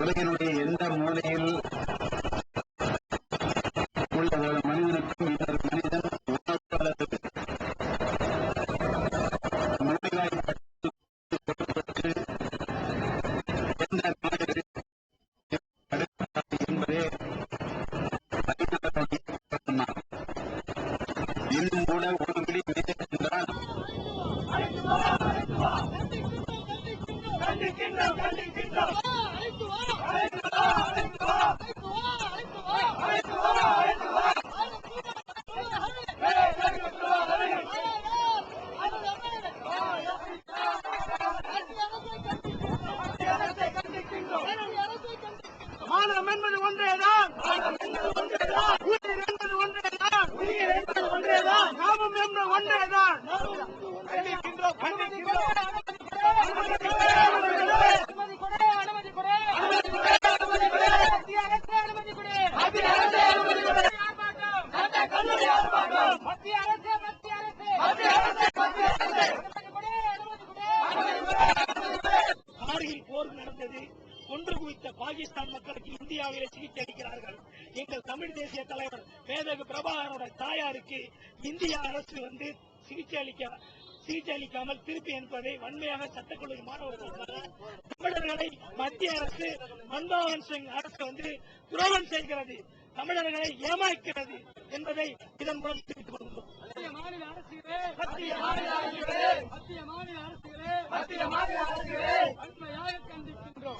உலகினுடைய எந்த மூலையில் மாநிலம் என்பது ஒன்றேதான். உயிர் என்பது ஒன்றேதான். உயிர் என்பது ஒன்றேதான் நாமம் என்பது ஒன்றேதான். கண்டிக்கின்றோம் கண்டிக்கின்றோம் கார்கில் போர் நடந்தது கொன்று குவித்த பாகிஸ்தான் மக்களுக்கு இந்தியாவிலே சிகிச்சை அளிக்கிறார்கள். எங்கள் தமிழ் தேசிய தலைவர் மேதகு பிரபாகரோட தாயாருக்கு இந்திய அரசு வந்து சிகிச்சை அளிக்க சிகிச்சை அளிக்காமல் திருப்பி என்பதை வன்மையாக சட்டக்கல்லூரி மாணவர்கள் தமிழர்களை மத்திய அரசு மன்மோகன் சிங் அரசு வந்து துரோகம் செய்கிறது தமிழர்களை ஏமாற்றுகிறது என்பதை இதன் மூலம் தெரிவித்துக் கொள்கிறோம். மத்திய மாநில அரசுகளே மத்திய மாநில அரசுகளே மத்திய மாநில அரசுகளே மத்திய மாநில அரசுகளே வன்மையாக கண்டிக்கின்றோம்.